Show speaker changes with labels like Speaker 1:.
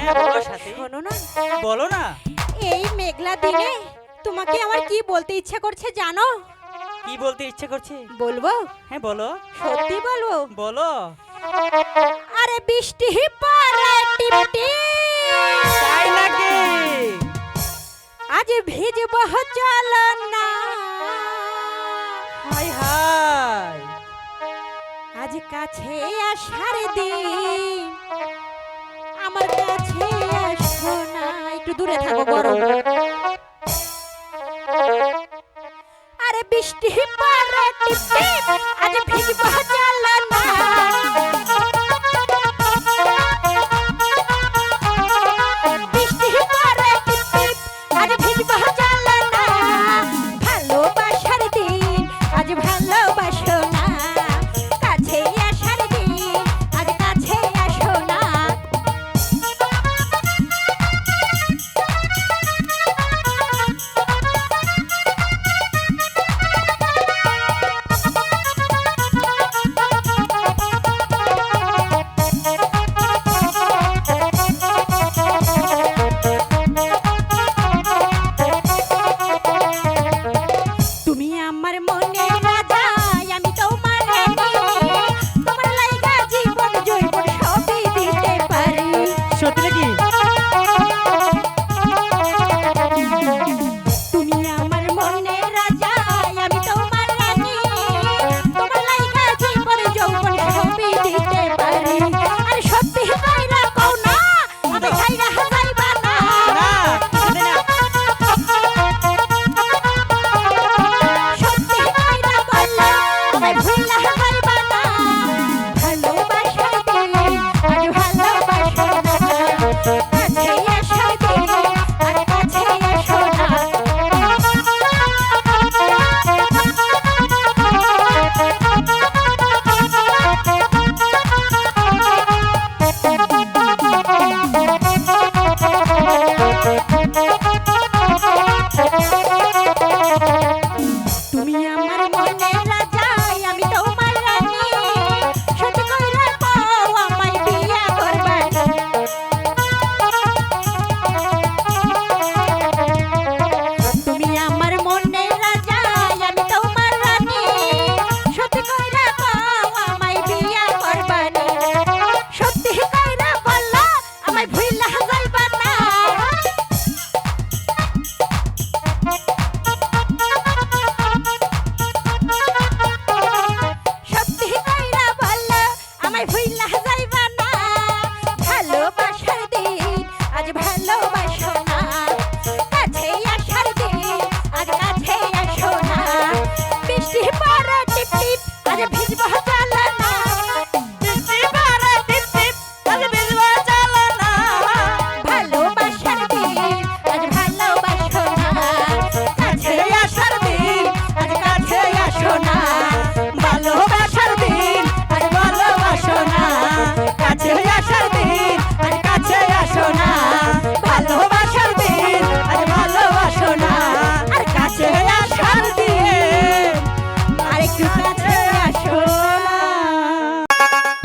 Speaker 1: হ্যাঁ বলো
Speaker 2: হ্যাঁ, না।
Speaker 1: বলো না।
Speaker 2: এই মেঘলা দিনে তোমাকে আমার কি বলতে ইচ্ছা করছে জানো?
Speaker 1: কি বলতে ইচ্ছে করছে?
Speaker 2: বলব?
Speaker 1: হ্যাঁ বলো।
Speaker 2: সত্যি বলব?
Speaker 1: বলো।
Speaker 2: আরে বৃষ্টি পড়ায় টিপটি
Speaker 1: তাই নাকি?
Speaker 2: আজ ভিজবো চল না
Speaker 1: হাই হাই।
Speaker 2: আজ কাছে আসার দিন। দূরে থাকো গরম। আরে বৃষ্টি পারে টিপে আজ ভিজবো জ্বালান। I'm not Hola,